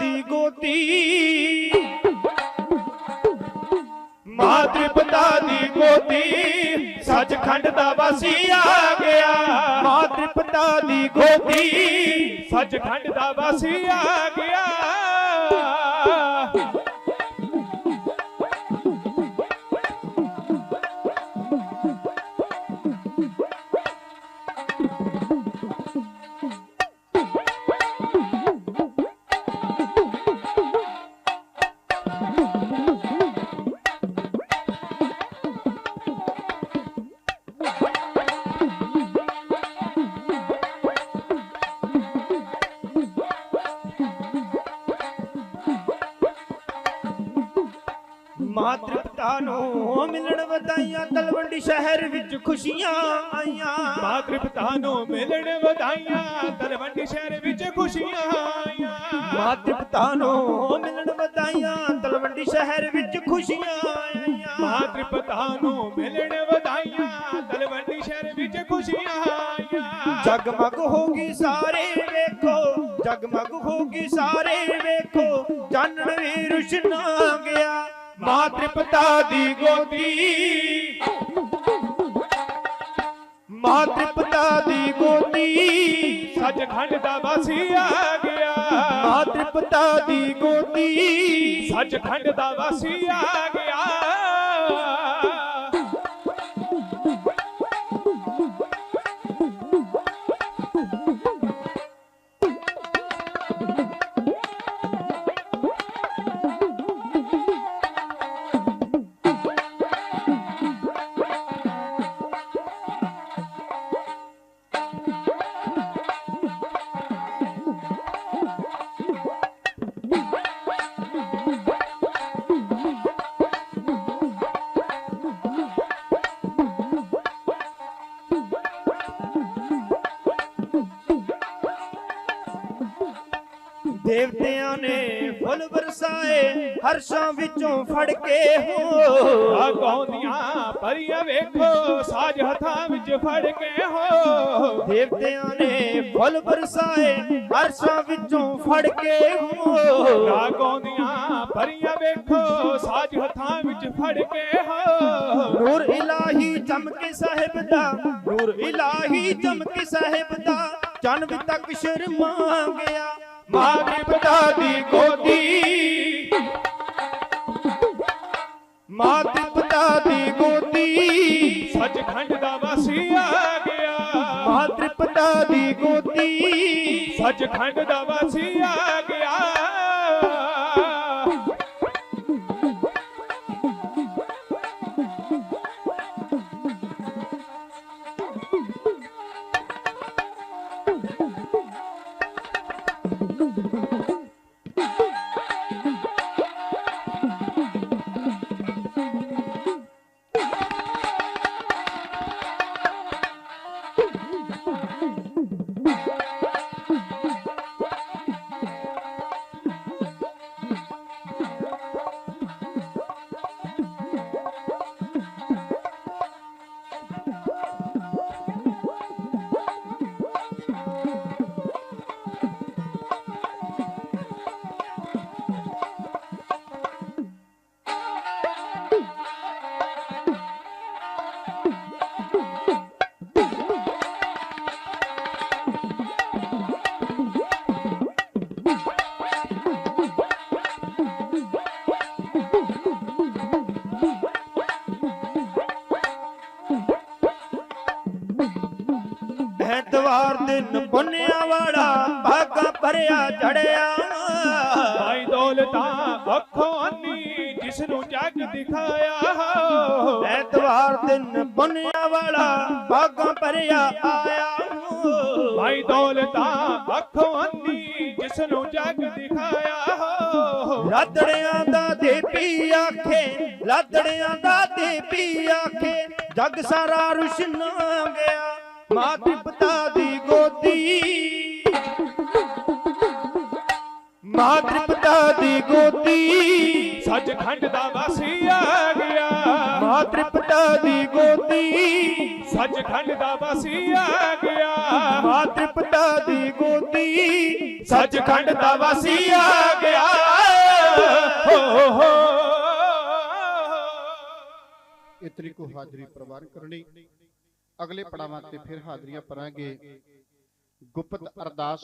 ਦੀ ਗੋਦੀ। ਮਾਤ੍ਰ ਪਿਤਾ ਦੀ ਗੋਦੀ, ਸੱਚਖੰਡ ਦਾ ਵਾਸੀ ਆ ਗਿਆ। ਮਾਤ੍ਰ ਪਿਤਾ ਦੀ ਗੋਦੀ, ਸੱਚਖੰਡ ਦਾ ਵਾਸੀ ਆ ਗਿਆ। ਮਾਤ੍ਰ ਪਿਤਾ ਨੂੰ ਮਿਲਣ ਵਧਾਈਆਂ ਤਲਵੰਡੀ ਸ਼ਹਿਰ ਵਿੱਚ ਖੁਸ਼ੀਆਂ ਆਈਆਂ। ਮਾਤਰ ਪਿਤਾ ਨੂੰ ਮਿਲਣ ਵਧਾਈਆਂ ਤਲਵੰਡੀ ਸ਼ਹਿਰ ਵਿੱਚ ਖੁਸ਼ੀਆਂ ਆਈਆਂ। ਮਾਤ੍ਰ ਪਿਤਾ ਨੂੰ ਮਿਲਣ ਵਧਾਈਆਂ ਤਲਵੰਡੀ ਸ਼ਹਿਰ ਵਿੱਚ ਖੁਸ਼ੀਆਂ ਆਈਆਂ। ਮਾਤਰ ਪਿਤਾ ਨੂੰ ਮਿਲਣ ਵਧਾਈਆਂ ਤਲਵੰਡੀ ਸ਼ਹਿਰ ਵਿੱਚ ਖੁਸ਼ੀਆਂ ਆਈਆਂ। ਜਗਮਗ ਹੋ ਗਈ ਸਾਰੇ ਵੇਖੋ ਜਗਮਗ ਹੋ ਗਈ ਸਾਰੇ ਵੇਖੋ। ਚਾਨਣ ਵੀ ਰੁਸ਼ਨਾ ਗਿਆ। ਮਾਤ੍ਰ ਪਿਤਾ ਦੀ ਗੋਦੀ। ਮਾਤ੍ਰ ਪਿਤਾ ਦੀ ਗੋਦੀ। ਸੱਚਖੰਡ ਦਾ ਵਾਸੀ ਆ ਗਿਆ। ਮਾਤ੍ਰ ਪਿਤਾ ਦੀ ਗੋਦੀ। ਸੱਚਖੰਡ ਦਾ ਵਾਸੀ ਆ ਗਿਆ। ਦੇਵਤਿਆਂ ਨੇ ਫੁੱਲ ਵਰਸਾਏ ਹਰਸ਼ਾਂ ਵਿੱਚੋਂ ਫੜ ਕੇ ਹੋ। ਆ ਗਾਉਂਦੀਆਂ ਪਰੀਆਂ ਵੇਖੋ ਸਾਜ ਹੱਥਾਂ ਵਿੱਚ ਫੜ ਕੇ ਹੋ। ਦੇਵਤਿਆਂ ਨੇ ਫੁੱਲ ਵਰਸਾਏ ਹਰਸ਼ਾਂ ਵਿੱਚੋਂ ਫੜ ਕੇ ਹੋ। ਆ ਗਾਉਂਦੀਆਂ ਪਰੀਆਂ ਵੇਖੋ ਸਾਜ ਹੱਥਾਂ ਵਿੱਚ ਫੜ ਕੇ ਹੋ। ਨੂਰ ਇਲਾਹੀ ਚਮਕੇ ਸਾਹਿਬ ਦਾ ਨੂਰ ਇਲਾਹੀ ਚਮਕੇ ਸਾਹਿਬ ਦਾ ਚੰਨ ਵੀ ਤੱਕ ਸ਼ਰਮਾ ਗਿਆ। ਮਾਤ੍ਰ ਪਿਤਾ ਦੀ ਗੋਦੀ ਮਾਤ੍ਰ ਪਿਤਾ ਦੀ ਗੋਦੀ ਸੱਚਖੰਡ ਦਾ ਵਾਸੀ ਆ ਗਿਆ। ਮਾਤ੍ਰ ਪਿਤਾ ਦੀ ਗੋਦੀ ਸੱਚਖੰਡ ਦਾ ਵਾਸੀ ਆ ਐਤਵਾਰ ਦਿਨ ਪੁੰਨਿਆ ਵਾਲਾ ਭਾਗਾ ਭਰਿਆ ਜੜਿਆ ਭਾਈ ਦੌਲਤਾਂ ਅੱਖੋਂ ਅੰਨੀ ਜਿਸ ਨੂੰ ਜੱਗ ਦਿਖਾਇਆ। ਐਤਵਾਰ ਦਿਨ ਪੁੰਨਿਆ ਵਾਲਾ ਭਾਗਾ ਭਰਿਆ ਆਇਆ। ਭਾਈ ਦੌਲਤਾਂ ਅੱਖੋਂ ਅੰਨੀ ਜਿਸ ਨੂੰ ਜੱਗ ਦਿਖਾਇਆ। ਲਾਦੜਿਆਂ ਦਾ ਦੇਪੀ ਆਖੇ ਲਾਦੜਿਆਂ ਦਾ ਦੇਪੀ ਆਖੇ ਜਗ ਸਾਰਾ ਰੁਸ਼ਨਾ ਗਿਆ। ਮਾਤ ਪਿਤਾ ਦੀ ਗੋਦੀ। ਮਾਤ੍ਰ ਪਿਤਾ ਦੀ ਗੋਦੀ। ਸੱਚਖੰਡ ਦਾ ਵਾਸੀ ਆ ਗਿਆ। ਮਾਤ੍ਰ ਪਿਤਾ ਦੀ ਗੋਦੀ। ਸੱਚਖੰਡ ਦਾ ਵਾਸੀ ਆ ਗਿਆ। ਮਾਤ੍ਰ ਪਿਤਾ ਦੀ ਗੋਦੀ। ਸੱਚਖੰਡ ਦਾ ਵਾਸੀ ਆ ਗਿਆ। ਹੋ ਹੋ ਇਤਰੀ ਕੋ ਹਾਜ਼ਰੀ ਪ੍ਰਵਾਨ ਕਰਨੀ। ਅਗਲੇ ਪੜਾਵਾਂ ਤੇ ਫਿਰ ਹਾਜ਼ਰੀਆਂ ਭਰਾਂਗੇ। ਗੁਪਤ ਅਰਦਾਸ